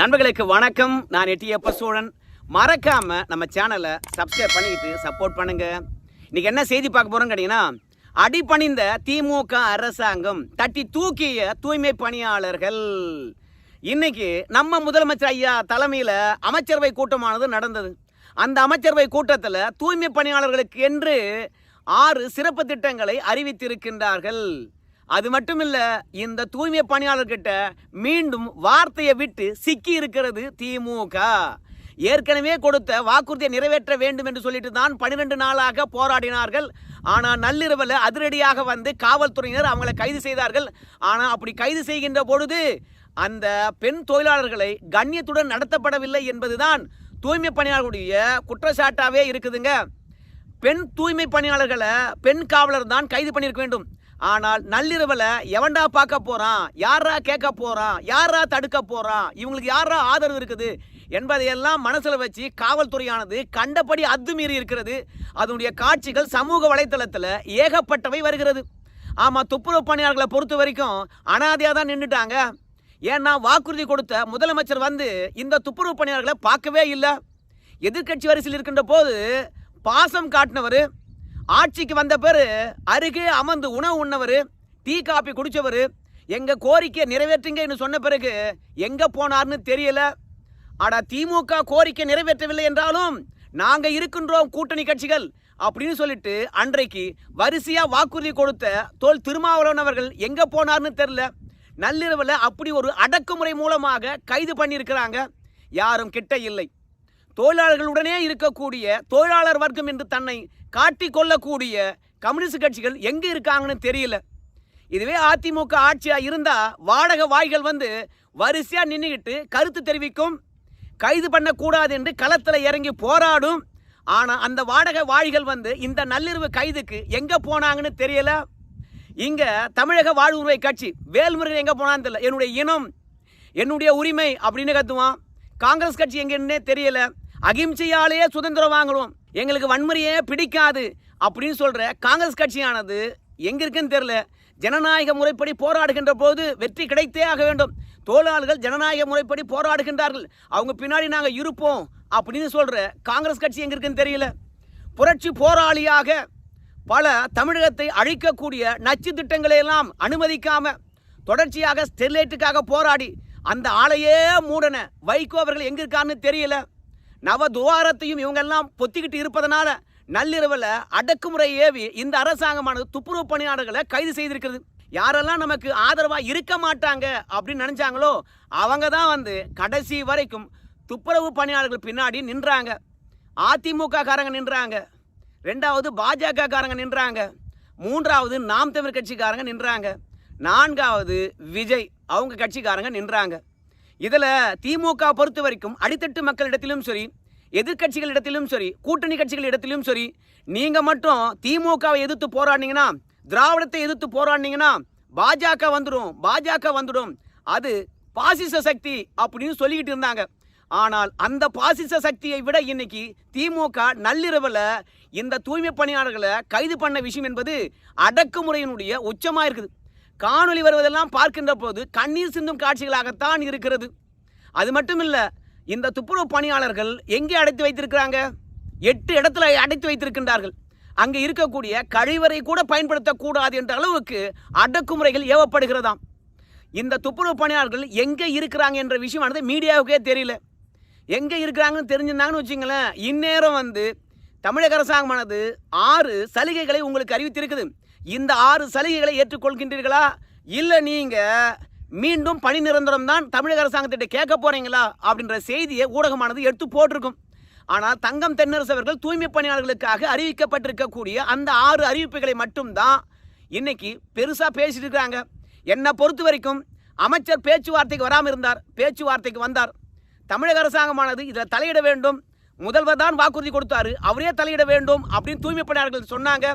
நண்பர்களுக்கு வணக்கம். நான் எட்டியப்ப சோழன் மறக்காம நம்ம சேனலை சப்ஸ்கிரைப் பண்ணிக்கிட்டு சப்போர்ட் பண்ணுங்க. இன்னைக்கு என்ன செய்தி பார்க்க போறோம் கேட்டிங்கன்னா அடிபணிந்த திமுக அரசாங்கம் தட்டி தூக்கிய தூய்மை பணியாளர்கள். இன்னைக்கு நம்ம முதலமைச்சர் ஐயா தலைமையில் அமைச்சரவை கூட்டமானது நடந்தது. அந்த அமைச்சரவை கூட்டத்தில் தூய்மை பணியாளர்களுக்கு என்று ஆறு சிறப்பு திட்டங்களை அறிவித்திருக்கின்றார்கள். அது மட்டும் இல்ல இந்த தூய்மை பணியாளர்கிட்ட மீண்டும் வார்த்தையை விட்டு சிக்கி இருக்கிறது திமுக. ஏற்கனவே கொடுத்த வாக்குறுதியை நிறைவேற்ற வேண்டும் என்று சொல்லிட்டு தான் பன்னிரெண்டு நாளாக போராடினார்கள். ஆனால் நள்ளிரவில் அதிரடியாக வந்து காவல்துறையினர் அவங்களை கைது செய்தார்கள். ஆனால் அப்படி கைது செய்கின்ற பொழுது அந்த பெண் தொழிலாளர்களை கண்ணியத்துடன் நடத்தப்படவில்லை என்பதுதான் தூய்மை பணியாளர்களுடைய குற்றச்சாட்டாகவே இருக்குதுங்க. பெண் தூய்மை பணியாளர்களை பெண் காவலர் தான் கைது பண்ணியிருக்க வேண்டும். ஆனால் நள்ளிரவில் எவன்டா பார்க்க போகிறான் யாரா கேட்க போகிறான் யாரா தடுக்க போகிறான் இவங்களுக்கு யாரா ஆதரவு இருக்குது? என்பதையெல்லாம் மனசில் வச்சு காவல்துறையானது கண்டபடி அத்துமீறி இருக்கிறது. அதனுடைய காட்சிகள் சமூக வலைத்தளத்தில் ஏகப்பட்டவை வருகிறது. ஆமாம் துப்புரவு பணியாளர்களை பொறுத்த வரைக்கும் அனாதையாக தான் நின்றுட்டாங்க ஏன்னா வாக்குறுதி கொடுத்த முதலமைச்சர் வந்து இந்த துப்புரவு பணியாளர்களை பார்க்கவே இல்லை. எதிர்க்கட்சி வரிசையில் இருக்கின்ற போது பாசம் காட்டினவர் ஆட்சிக்கு வந்த பேர் அருகே அமர்ந்து உணவு உண்ணவர் டீ காப்பி குடித்தவர் எங்கள் கோரிக்கையை நிறைவேற்றுங்கன்னு சொன்ன பிறகு எங்கே போனார்னு தெரியல. அட திமுக கோரிக்கை நிறைவேற்றவில்லை என்றாலும் நாங்கள் இருக்கின்றோம் கூட்டணி கட்சிகள் அப்படின்னு சொல்லிட்டு அன்றைக்கு வரிசையாக வாக்குறுதி கொடுத்த தோல் திருமாவளவன் அவர்கள் எங்கே போனார்னு தெரில நள்ளிரவில் அப்படி ஒரு அடக்குமுறை மூலமாக கைது பண்ணியிருக்கிறாங்க. யாரும் கிட்ட இல்லை. தொழிலாளர்களுடனே இருக்கக்கூடிய தொழிலாளர் வர்க்கம் என்று தன்னை காட்டிக் கொள்ளக்கூடிய கம்யூனிஸ்ட் கட்சிகள் எங்கே இருக்காங்கன்னு தெரியல. இதுவே அதிமுக ஆட்சியாக இருந்தால் வாடகை வாய்கள் வந்து வரிசையாக நின்றுக்கிட்டு கருத்து தெரிவிக்கும். கைது பண்ணக்கூடாது என்று களத்தில் இறங்கி போராடும். ஆனால் அந்த வாடகை வாழிகள் வந்து இந்த நள்ளிரவு கைதுக்கு எங்கே போனாங்கன்னு தெரியல. இங்கே தமிழக வாழ்வுரிமை கட்சி வேல்முருகன் எங்கே போனான்னு தெரியல. என்னுடைய இனம் என்னுடைய உரிமை அப்படின்னு கத்துவான். காங்கிரஸ் கட்சி எங்கன்னே தெரியலை. அகிம்சையாலேயே சுதந்திரம் வாங்கணும். எங்களுக்கு வன்முறையே பிடிக்காது அப்படின்னு சொல்கிற காங்கிரஸ் கட்சியானது எங்கே இருக்குன்னு தெரியல. ஜனநாயக முறைப்படி போராடுகின்ற போது வெற்றி கிடைத்தே ஆக வேண்டும். தோழாளர்கள் ஜனநாயக முறைப்படி போராடுகின்றார்கள். அவங்க பின்னாடி நாங்கள் இருப்போம் அப்படின்னு சொல்கிற காங்கிரஸ் கட்சி எங்கே இருக்குன்னு தெரியல. புரட்சி போராளியாக பல தமிழகத்தை அழிக்கக்கூடிய நச்சு திட்டங்களை எல்லாம் அனுமதிக்காம தொடர்ச்சியாக ஸ்டெர்லைட்டுக்காக போராடி அந்த ஆளையே மூடன வைகோ அவர்கள் எங்கே இருக்கான்னு தெரியல. நவ துவாரத்தையும் இவங்கெல்லாம் பொத்திக்கிட்டு இருப்பதனால நள்ளிரவில் அடக்குமுறை ஏவி இந்த அரசாங்கமானது துப்புரவு பணியாளர்களை கைது செய்திருக்கிறது. யாரெல்லாம் நமக்கு ஆதரவாக இருக்க மாட்டாங்க அப்படின்னு நினைச்சாங்களோ அவங்க தான் வந்து கடைசி வரைக்கும் துப்புரவு பணியாளர்கள் பின்னாடி நின்றாங்க. அதிமுக காரங்க நின்றாங்க. ரெண்டாவது பாஜக காரங்க நின்றாங்க. மூன்றாவது நாம் தமிழ் கட்சிக்காரங்க நின்றாங்க. நான்காவது விஜய் அவங்க கட்சிக்காரங்க நின்றாங்க. இதில் திமுக பொறுத்த வரைக்கும் அடித்தட்டு மக்களிடத்திலும் சரி எதிர்க்கட்சிகளிடத்திலும் சரி கூட்டணி கட்சிகள் இடத்திலும் சரி நீங்கள் மட்டும் திமுகவை எதிர்த்து போராடினீங்கன்னா திராவிடத்தை எதிர்த்து போராடினீங்கன்னா பாஜக வந்துடும் பாஜக வந்துடும். அது பாசிச சக்தி அப்படின்னு சொல்லிக்கிட்டு இருந்தாங்க. ஆனால் அந்த பாசிச சக்தியை விட இன்னைக்கு திமுக நள்ளிரவில் இந்த தூய்மை பணியாளர்களை கைது பண்ண விஷயம் என்பது அடக்குமுறையினுடைய உச்சமாக இருக்குது காணொளி வருவதெல்லாம் பார்க்கின்ற போது கண்ணீர் சிந்தும் காட்சிகளாகத்தான் இருக்கிறது. அது மட்டும் இல்லை இந்த துப்புரவு பணியாளர்கள் எங்கே அடைத்து வைத்திருக்கிறாங்க? எட்டு இடத்துல அடைத்து வைத்திருக்கின்றார்கள். அங்கே இருக்கக்கூடிய கழிவறை கூட பயன்படுத்தக்கூடாது என்ற அளவுக்கு அடக்குமுறைகள் ஏவப்படுகிறதாம். இந்த துப்புரவு பணியாளர்கள் எங்கே இருக்கிறாங்க என்ற விஷயமானது மீடியாவுக்கே தெரியல. எங்கே இருக்கிறாங்கன்னு தெரிஞ்சிருந்தாங்கன்னு வச்சுங்களேன் இந்நேரம் வந்து தமிழக அரசாங்கமானது ஆறு சலுகைகளை உங்களுக்கு அறிவித்திருக்குது. இந்த ஆறு சலுகைகளை ஏற்றுக்கொள்கின்றீர்களா? இல்லை நீங்கள் மீண்டும் பணி நிரந்தரம் தான் தமிழக அரசாங்கத்திட்ட கேட்க போறீங்களா? அப்படின்ற செய்தியை ஊடகமானது எடுத்து போட்டிருக்கும். ஆனால் தங்கம் தென்னரசு அவர்கள் தூய்மை பணியாளர்களுக்காக அறிவிக்கப்பட்டிருக்கக்கூடிய அந்த ஆறு அறிவிப்புகளை மட்டும்தான் இன்னைக்கு பெருசாக பேசிட்டு இருக்காங்க. என்னை பொறுத்த வரைக்கும் அமைச்சர் பேச்சுவார்த்தைக்கு வராமல் இருந்தார் பேச்சுவார்த்தைக்கு வந்தார். தமிழக அரசாங்கமானது இதில் தலையிட வேண்டும். முதல்வர் தான் வாக்குறுதி கொடுத்தாரு அவரே தலையிட வேண்டும் அப்படின்னு தூய்மை பணியாளர்கள் சொன்னாங்க.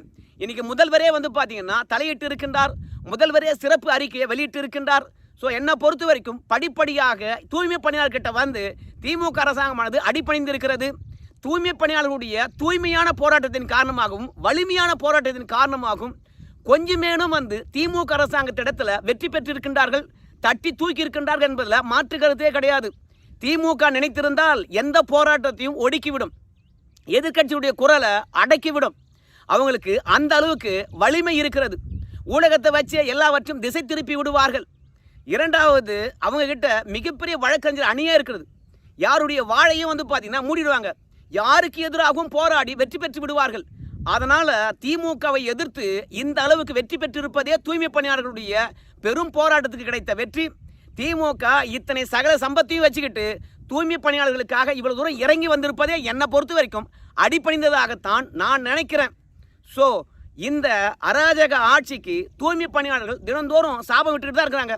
இன்னைக்கு முதல்வரே வந்து பார்த்தீங்கன்னா தலையிட்டு இருக்கின்றார் முதல்வரே சிறப்பு அறிக்கையை வெளியிட்டு இருக்கின்றார் ஸோ என்னை பொறுத்த வரைக்கும் படிப்படியாக தூய்மை பணியாளர்கிட்ட வந்து திமுக அரசாங்கமானது அடிப்பணிந்திருக்கிறது தூய்மை பணியாளர்களுடைய தூய்மையான போராட்டத்தின் காரணமாகவும் வலிமையான போராட்டத்தின் காரணமாகவும் கொஞ்சமேனும் வந்து திமுக அரசாங்கத்திடத்தில் வெற்றி பெற்றிருக்கின்றார்கள். தட்டி தூக்கி இருக்கின்றார்கள் என்பதில் மாற்று கருத்தே கிடையாது. திமுக நினைத்திருந்தால் எந்த போராட்டத்தையும் ஒடுக்கிவிடும். எதிர்க்கட்சியுடைய குரலை அடக்கிவிடும். அவங்களுக்கு அந்த அளவுக்கு வலிமை இருக்கிறது. ஊடகத்தை வச்சு எல்லாவற்றையும் திசை திருப்பி விடுவார்கள். இரண்டாவது அவங்கக்கிட்ட மிகப்பெரிய வழக்கறிஞர் அணியே இருக்கிறது. யாருடைய வாழையும் வந்து பார்த்தீங்கன்னா மூடிடுவாங்க. யாருக்கு எதிராகவும் போராடி வெற்றி பெற்று விடுவார்கள். அதனால் திமுகவை எதிர்த்து இந்த அளவுக்கு வெற்றி பெற்றிருப்பதே தூய்மை பணியாளர்களுடைய பெரும் போராட்டத்துக்கு கிடைத்த வெற்றி. திமுக இத்தனை சகல சம்பத்தையும் வச்சுக்கிட்டு தூய்மை பணியாளர்களுக்காக இவ்வளவு தூரம் இறங்கி வந்திருப்பதே என்னை பொறுத்த வரைக்கும் அடிப்பணிந்ததாகத்தான் நான் நினைக்கிறேன். ஸோ இந்த அராஜக ஆட்சிக்கு தூய்மை பணியாளர்கள் தினந்தோறும் சாபம் விட்டுட்டு தான் இருக்கிறாங்க.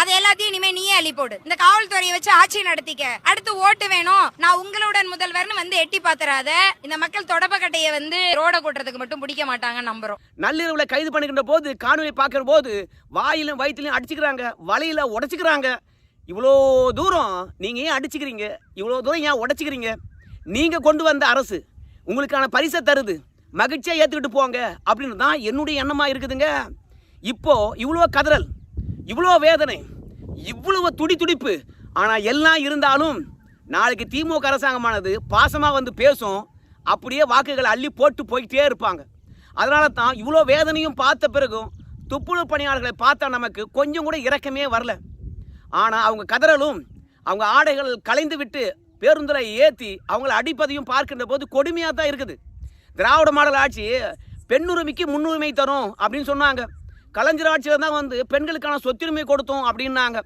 அது எல்லாத்தையும் இனிமே நீயே அள்ளி போடு. இந்த காவல்துறையை வச்சு ஆட்சி நடத்திக்க. அடுத்து ஓட்டு வேணும். நான் உங்களுடன் முதல்வர்னு வந்து எட்டி பாத்துறாத. இந்த மக்கள் தொடப்பக்கட்டையை வந்து ரோட கூட்டுறதுக்கு மட்டும் பிடிக்க மாட்டாங்கன்னு நம்புறோம். நள்ளிரவில் கைது பண்ணுகின்ற போது காணொலி பார்க்கிற போது வாயிலும் வயிற்றுலையும் அடிச்சுக்கிறாங்க. வலையில உடைச்சிக்கிறாங்க. இவ்வளோ தூரம் நீங்கள் ஏன் அடிச்சுக்கிறீங்க? இவ்வளோ தூரம் ஏன் உடைச்சிக்கிறீங்க? நீங்கள் கொண்டு வந்த அரசு உங்களுக்கான பரிசை தருது. மகிழ்ச்சியாக ஏற்றுக்கிட்டு போங்க அப்படின்னு தான் என்னுடைய எண்ணமாக இருக்குதுங்க. இப்போ இவ்வளோ கதறல் இவ்வளோ வேதனை இவ்வளவு துடி துடிப்பு ஆனால் எல்லாம் இருந்தாலும் நாளைக்கு திமுக அரசாங்கமானது பாசமாக வந்து பேசும் அப்படியே வாக்குகளை அள்ளி போட்டு போய்கிட்டே இருப்பாங்க. அதனால தான் இவ்வளோ வேதனையும் பார்த்த பிறகும் துப்புரவு பணியாளர்களை பார்த்தா நமக்கு கொஞ்சம் கூட இறக்கமே வரல. ஆனால் அவங்க கதறலும் அவங்க ஆடைகள் கலைந்து விட்டு பேருந்தில் ஏற்றி அவங்கள அடிப்பதையும் பார்க்கின்ற போது கொடுமையாக தான் இருக்குது. திராவிட மாடல் ஆட்சி பெண்ணுரிமைக்கு முன்னுரிமை தரும் அப்படின்னு சொன்னாங்க. கலைஞர் ஆட்சியில் தான் வந்து பெண்களுக்கான சொத்துரிமை கொடுத்தோம் அப்படின்னாங்க.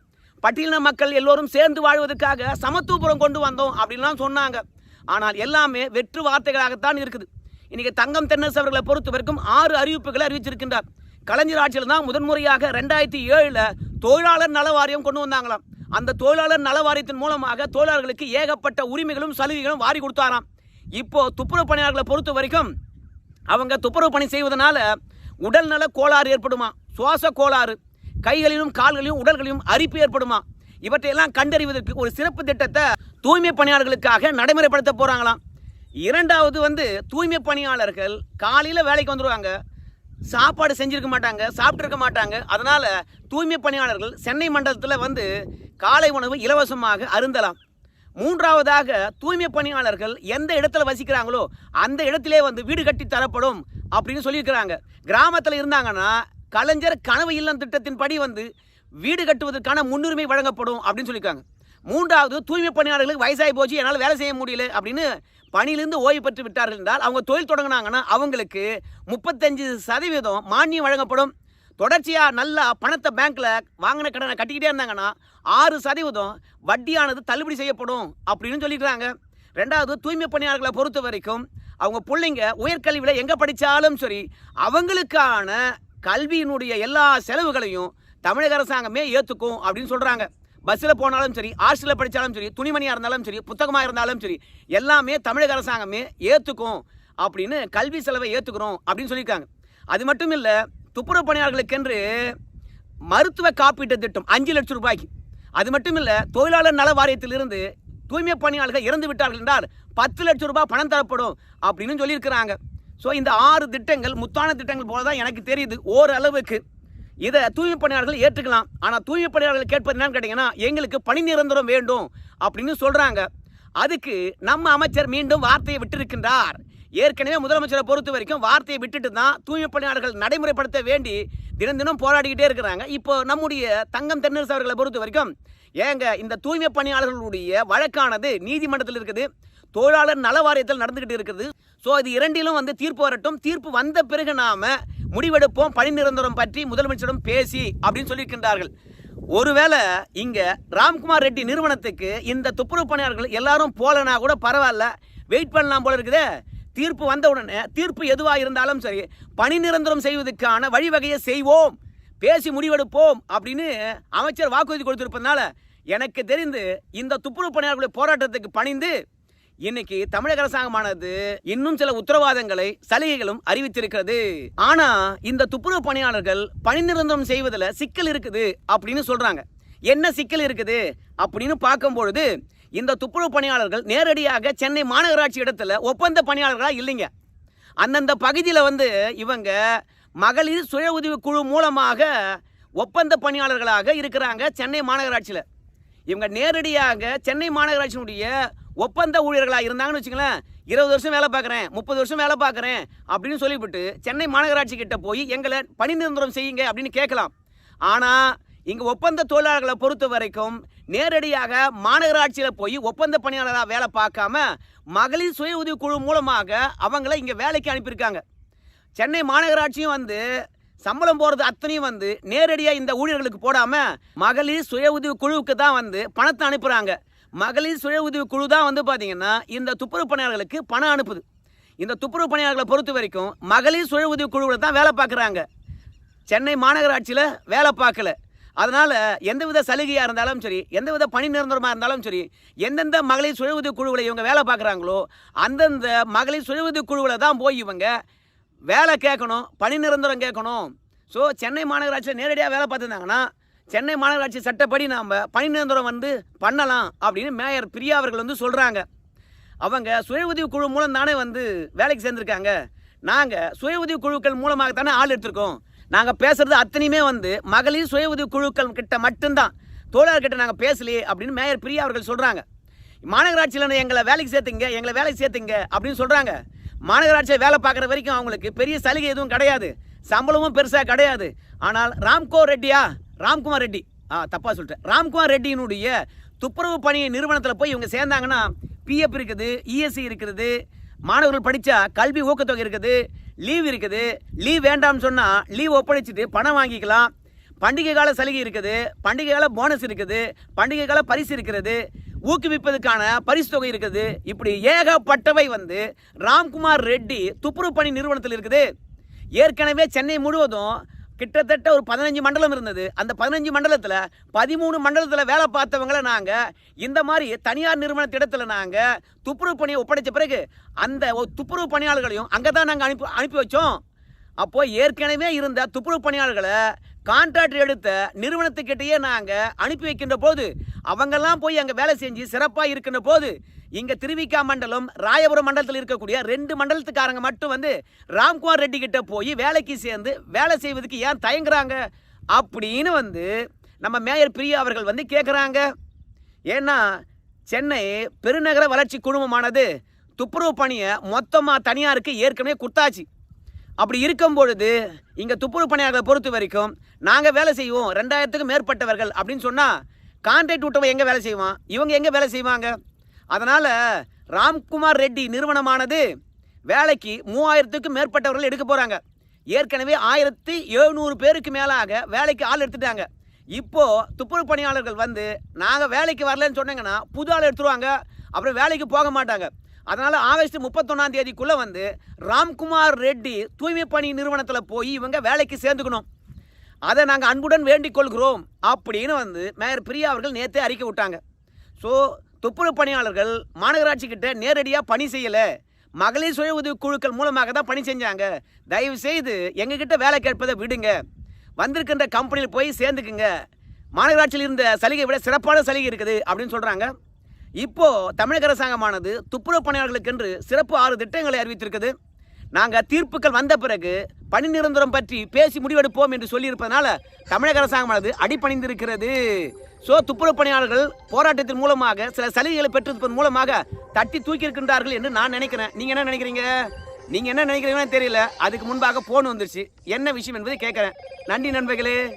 பட்டியலின மக்கள் எல்லோரும் சேர்ந்து வாழ்வதற்காக சமத்துவபுரம் கொண்டு வந்தோம் அப்படின்லாம் சொன்னாங்க. ஆனால் எல்லாமே வெற்று வார்த்தைகளாகத்தான் இருக்குது. இன்னைக்கு தங்கம் தென்னரசு அவர்களை பொறுத்த வரைக்கும் ஆறு அறிவிப்புகளை அறிவிச்சிருக்கின்றார். கலைஞர் ஆட்சியில் தான் முதன்முறையாக ரெண்டாயிரத்தி ஏழில் தொழிலாளர் நல வாரியம் கொண்டு வந்தாங்களாம். அந்த தொழிலாளர் நல வாரியத்தின் மூலமாக தொழிலாளர்களுக்கு ஏகப்பட்ட உரிமைகளும் சலுகைகளும் வாரி கொடுத்தாராம். இப்போ துப்புரவு பணியாளர்களை பொறுத்த வரைக்கும் அவங்க துப்புரவு பணி செய்வதனால உடல்நல கோளாறு ஏற்படுமா? சுவாச கோளாறு. கைகளிலும் கால்களிலும் உடல்களிலும் அரிப்பு ஏற்படுமா? இவற்றையெல்லாம் கண்டறிவதற்கு ஒரு சிறப்பு திட்டத்தை தூய்மை பணியாளர்களுக்காக நடைமுறைப்படுத்த போகிறாங்களாம் இரண்டாவது வந்து தூய்மை பணியாளர்கள் காலையில் வேலைக்கு வந்துடுவாங்க சாப்பாடு செஞ்சுருக்க மாட்டாங்க சாப்பிட்ருக்க மாட்டாங்க. அதனால் தூய்மை பணியாளர்கள் சென்னை மண்டலத்தில் வந்து காலை உணவு இலவசமாக அருந்தலாம். மூன்றாவதாக தூய்மை பணியாளர்கள் எந்த இடத்துல வசிக்கிறாங்களோ அந்த இடத்திலே வந்து வீடு கட்டி தரப்படும் அப்படின்னு சொல்லியிருக்கிறாங்க. கிராமத்தில் இருந்தாங்கன்னா கலைஞர் கனவு இல்லம் திட்டத்தின் படி வந்து வீடு கட்டுவதற்கான முன்னுரிமை வழங்கப்படும் அப்படின்னு சொல்லியிருக்காங்க. மூன்றாவது தூய்மை பணியாளர்களுக்கு வயசாகி போச்சு என்னால் வேலை செய்ய முடியல அப்படின்னு பணியிலிருந்து ஓய்வு பெற்று விட்டார்கள் என்றால் அவங்க தொழில் தொடங்கினாங்கன்னா அவங்களுக்கு முப்பத்தஞ்சு சதவீதம் மானியம் வழங்கப்படும். தொடர்ச்சியாக நல்லா பணத்தை பேங்க்கில் வாங்கின கடனை கட்டிக்கிட்டே இருந்தாங்கன்னா ஆறு சதவீதம் வட்டியானது தள்ளுபடி செய்யப்படும் அப்படின்னு சொல்லிக்கிறாங்க. ரெண்டாவது தூய்மை பணியாளர்களை பொறுத்த வரைக்கும் அவங்க பிள்ளைங்க உயர்கல்வியில் எங்கே படித்தாலும் சரி அவங்களுக்கான கல்வியினுடைய எல்லா செலவுகளையும் தமிழக அரசாங்கமே ஏற்றுக்கும் அப்படின்னு சொல்கிறாங்க பஸ்ஸில் போனாலும் சரி ஹாஸ்டலில் படித்தாலும் சரி துணிமணியாக இருந்தாலும் சரி புத்தகமாக இருந்தாலும் சரி எல்லாமே தமிழக அரசாங்கமே ஏற்றுக்கும் அப்படின்னு கல்வி செலவை ஏற்றுக்கிறோம் அப்படின்னு சொல்லியிருக்காங்க. அது மட்டும் இல்லை துப்புரவு பணியாளர்களுக்கென்று மருத்துவ காப்பீட்டு திட்டம் அஞ்சு லட்சம் ரூபாய்க்கு. அது மட்டும் இல்லை தொழிலாளர் நல வாரியத்திலிருந்து தூய்மை பணியாளர்கள் இறந்து விட்டார்கள் என்றால் பத்து லட்சம் ரூபாய் பணம் தரப்படும் அப்படின்னு சொல்லியிருக்கிறாங்க. ஸோ இந்த ஆறு திட்டங்கள் முத்தான திட்டங்கள் போல தான் எனக்கு தெரியுது. ஓரளவுக்கு இதை தூய்மை பணியாளர்கள் ஏற்றுக்கலாம். ஆனால் தூய்மை பணியாளர்கள் கேட்பது என்னன்னு கேட்டிங்கன்னா எங்களுக்கு பணி நிரந்தரம் வேண்டும் அப்படின்னு சொல்கிறாங்க அதுக்கு நம்ம அமைச்சர் மீண்டும் வார்த்தையை விட்டிருக்கின்றார். ஏற்கனவே முதலமைச்சரை பொறுத்த வரைக்கும் வார்த்தையை விட்டுட்டு தான் தூய்மை பணியாளர்கள் நடைமுறைப்படுத்த வேண்டி தினம் தினம் போராடிக்கிட்டே இருக்கிறாங்க. இப்போ நம்முடைய தங்கம் தென்னரசு அவர்களை பொறுத்த வரைக்கும் ஏங்க இந்த தூய்மை பணியாளர்களுடைய வழக்கானது நீதிமன்றத்தில் இருக்குது தொழிலாளர் நல வாரியத்தில் நடந்துக்கிட்டு இருக்குது. ஸோ இது இரண்டிலும் வந்து தீர்ப்பு வரட்டும். தீர்ப்பு வந்த பிறகு நாம் முடிவெடுப்போம். பணி நிரந்தரம் பற்றி முதலமைச்சரிடம் பேசி அப்படின்னு சொல்லியிருக்கின்றார்கள். ஒருவேளை இங்கே ராம்குமார் ரெட்டி நிறுவனத்துக்கு இந்த துப்புரவு பணியாளர்கள் எல்லாரும் போகலன்னா கூட பரவாயில்ல. வெயிட் பண்ணலாம் போல இருக்குதே. தீர்ப்பு வந்த உடனே தீர்ப்பு எதுவாக இருந்தாலும் சரி பணி நிரந்தரம் செய்வதற்கான வழிவகையை செய்வோம் பேசி முடிவெடுப்போம் அப்படின்னு அமைச்சர் வாக்குறுதி கொடுத்திருப்பதனால எனக்கு தெரிந்து இந்த துப்புரவு பணியாளர்களுடைய போராட்டத்துக்கு பணிந்து இன்னைக்கு தமிழக அரசாங்கமானது இன்னும் சில உத்தரவாதங்களை சலுகைகளும் அறிவித்திருக்கிறது. ஆனா இந்த துப்புரவு பணியாளர்கள் பணி நிரந்தரம் செய்வதில் சிக்கல் இருக்குது அப்படின்னு சொல்றாங்க. என்ன சிக்கல் இருக்குது அப்படின்னு பார்க்கும் பொழுது இந்த துப்புரவு பணியாளர்கள் நேரடியாக சென்னை மாநகராட்சி இடத்துல ஒப்பந்த பணியாளர்களாக இல்லைங்க. அந்தந்த பகுதியில் வந்து இவங்க மகளிர் சுய உதவி குழு மூலமாக ஒப்பந்த பணியாளர்களாக இருக்கிறாங்க சென்னை மாநகராட்சியில். இவங்க நேரடியாக சென்னை மாநகராட்சியினுடைய ஒப்பந்த ஊழியர்களாக இருந்தாங்கன்னு வச்சுங்களேன் இருபது வருஷம் வேலை பார்க்குறேன் முப்பது வருஷம் வேலை பார்க்குறேன் அப்படின்னு சொல்லிவிட்டு சென்னை மாநகராட்சி கிட்ட போய் எங்களை பணி நிரந்தரம் செய்யுங்க அப்படின்னு கேட்கலாம். ஆனால் இங்கே ஒப்பந்த தொழிலாளர்களை பொறுத்த வரைக்கும் நேரடியாக மாநகராட்சியில் போய் ஒப்பந்த பணியாளராக வேலை பார்க்காம மகளிர் சுய உதவி குழு மூலமாக அவங்கள இங்கே வேலைக்கு அனுப்பியிருக்காங்க. சென்னை மாநகராட்சியும் வந்து சம்பளம் போகிறது அத்தனையும் வந்து நேரடியாக இந்த ஊழியர்களுக்கு போடாமல் மகளிர் சுய உதவி குழுவுக்கு தான் வந்து பணத்தை அனுப்புகிறாங்க மகளிர் சுய உதவி குழு தான் வந்து பார்த்திங்கன்னா இந்த துப்புரவு பணியாளர்களுக்கு பணம் அனுப்புது. இந்த துப்புரவு பணியாளர்களை பொறுத்த வரைக்கும் மகளிர் சுய உதவி குழுவில் தான் வேலை பார்க்குறாங்க. சென்னை மாநகராட்சியில் வேலை பார்க்கல. அதனால் எந்தவித சலுகையாக இருந்தாலும் சரி எந்தவித பணி நிரந்தரமாக இருந்தாலும் சரி எந்தெந்த மகளிர் சுய உதவி குழுவில் இவங்க வேலை பார்க்குறாங்களோ அந்தந்த மகளிர் சுய உதவி குழுவில் தான் போய் இவங்க வேலை கேட்கணும் பணி நிரந்தரம் கேட்கணும். ஸோ சென்னை மாநகராட்சியில் நேரடியாக வேலை பார்த்துருந்தாங்கன்னா சென்னை மாநகராட்சி சட்டப்படி நாம் பணி நிரந்தரம் வந்து பண்ணலாம் அப்படின்னு மேயர் பிரியா அவர்கள் வந்து சொல்கிறாங்க அவங்க சுய உதவி குழு மூலம் தானே வந்து வேலைக்கு சேர்ந்துருக்காங்க. நாங்கள் சுய உதவி குழுக்கள் மூலமாக தானே ஆள் எடுத்திருக்கோம். நாங்கள் பேசுறது அத்தனையுமே வந்து மகளிர் சுய உதவி குழுக்கள் கிட்ட மட்டும்தான். தொழிலாளர்கிட்ட நாங்கள் பேசலையே அப்படின்னு மேயர் பிரியா அவர்கள் சொல்கிறாங்க மாநகராட்சியில் எங்களை வேலைக்கு சேர்த்துங்க எங்களை வேலைக்கு சேர்த்துங்க அப்படின்னு சொல்கிறாங்க மாநகராட்சியில் வேலை பார்க்குற வரைக்கும் அவங்களுக்கு பெரிய சலுகை எதுவும் கிடையாது. சம்பளமும் பெருசாக கிடையாது. ஆனால் ராம்கோ ரெட்டியா? ராம்குமார் ரெட்டி. ஆ தப்பாக சொல்லிட்டேன். ராம்குமார் ரெட்டியினுடைய துப்புரவு பணி நிறுவனத்தில் போய் இவங்க சேர்ந்தாங்கன்னா பிஎஃப் இருக்குது இஎஸ்சி இருக்கிறது மாணவர்கள் படித்தா கல்வி ஊக்கத்தொகை இருக்குது லீவ் இருக்குது லீவ் வேண்டாம்னு சொன்னால் லீவ் ஒப்படைச்சிட்டு பணம் வாங்கிக்கலாம். பண்டிகை கால சலுகை இருக்குது பண்டிகை கால போனஸ் இருக்குது பண்டிகை கால பரிசு இருக்கிறது ஊக்குவிப்பதற்கான பரிசு தொகை இருக்குது. இப்படி ஏகப்பட்டவை வந்து ராம்குமார் ரெட்டி துப்புரவு பணி நிறுவனத்தில் இருக்குது. ஏற்கனவே சென்னை முழுவதும் கிட்டத்தட்ட ஒரு பதினஞ்சு மண்டலம் இருந்தது. அந்த பதினஞ்சு மண்டலத்தில் பதிமூணு மண்டலத்தில் வேலை பார்த்தவங்கள நாங்கள் இந்த மாதிரி தனியார் நிறுவனத்திடத்தில் நாங்கள் துப்புரவு பணியை ஒப்படைச்ச பிறகு அந்த துப்புரவு பணியாளர்களையும் அங்கே தான் நாங்கள் அனுப்பி அனுப்பி வச்சோம். அப்போது ஏற்கனவே இருந்த துப்புரவு பணியாளர்களை கான்ட்ராக்ட் எடுத்த நிறுவனத்துக்கிட்டேயே நாங்கள் அனுப்பி வைக்கின்ற போது அவங்கெல்லாம் போய் அங்கே வேலை செஞ்சு சிறப்பாக இருக்கின்ற போது இங்கே திருவிக்கா மண்டலம் ராயபுரம் மண்டலத்தில் இருக்கக்கூடிய ரெண்டு மண்டலத்துக்காரங்க மட்டும் வந்து ராம்குமார் ரெட்டி கிட்ட போய் வேலைக்கு சேர்ந்து வேலை செய்வதற்கு ஏன் தயங்குறாங்க? அப்படின்னு வந்து நம்ம மேயர் பிரியா அவர்கள் வந்து கேட்குறாங்க ஏன்னா சென்னை பெருநகர வளர்ச்சி குழுமமானது துப்புரவு பணியை மொத்தமாக தனியாருக்கு ஏற்கனவே கொடுத்தாச்சு. அப்படி இருக்கும் பொழுது இங்கே துப்புரவு பணியாளர்களை பொறுத்த வரைக்கும் நாங்கள் வேலை செய்வோம் ரெண்டாயிரத்துக்கும் மேற்பட்டவர்கள் அப்படின்னு சொன்னால் கான்ட்ராக்ட் விட்டவன் எங்கே வேலை செய்வான்? இவங்க எங்கே வேலை செய்வாங்க? அதனால் ராம்குமார் ரெட்டி நிறுவனமானது வேலைக்கு மூவாயிரத்துக்கும் மேற்பட்டவர்கள் எடுக்க போகிறாங்க ஏற்கனவே ஆயிரத்தி எழுநூறு பேருக்கு மேலாக வேலைக்கு ஆள் எடுத்துட்டாங்க. இப்போது துப்புரவு பணியாளர்கள் வந்து நாங்கள் வேலைக்கு வரலன்னு சொன்னாங்கன்னா புது ஆள் எடுத்துருவாங்க. அப்புறம் வேலைக்கு போக மாட்டாங்க. அதனால் ஆகஸ்ட் முப்பத்தொன்னாம் தேதிக்குள்ளே வந்து ராம்குமார் ரெட்டி தூய்மை பணி நிறுவனத்தில் போய் இவங்க வேலைக்கு சேர்ந்துக்கணும். அதை நாங்கள் அன்புடன் வேண்டிக் கொள்கிறோம் அப்படின்னு வந்து மேயர் பிரியா அவர்கள் நேற்றே அறிக்கை விட்டாங்க. ஸோ துப்புரவு பணியாளர்கள் மாநகராட்சிக்கிட்ட நேரடியாக பணி செய்யலை. மகளிர் சுய உதவி குழுக்கள் மூலமாக தான் பணி செஞ்சாங்க. தயவு செய்து எங்ககிட்ட வேலை கேட்பதை விடுங்க. வந்திருக்கின்ற கம்பெனியில் போய் சேர்ந்துக்குங்க. மாநகராட்சியில் இருந்த சலுகை விட சிறப்பான சலுகை இருக்குது அப்படின்னு சொல்கிறாங்க இப்போ தமிழக அரசாங்கமானது துப்புரவு பணியாளர்களுக்கென்று சிறப்பு ஆறு திட்டங்களை அறிவித்திருக்குது. நாங்கள் தீர்ப்புகள் வந்த பிறகு பணி நிரந்தரம் பற்றி பேசி முடிவெடுப்போம் என்று சொல்லியிருப்பதனால தமிழக அரசாங்கமானது அடிப்பணிந்திருக்கிறது ஸோ துப்புரவு பணியாளர்கள் போராட்டத்தின் மூலமாக சில சலுகைகளை பெற்றிருப்பதன் மூலமாக தட்டி தூக்கியிருக்கின்றார்கள் என்று நான் நினைக்கிறேன். நீங்கள் என்ன நினைக்கிறீங்க? நீங்கள் என்ன நினைக்கிறீங்கன்னு தெரியல. அதுக்கு முன்பாக ஃபோன் வந்துருச்சு. என்ன விஷயம் என்பதை கேட்குறேன். நன்றி நண்பர்களே.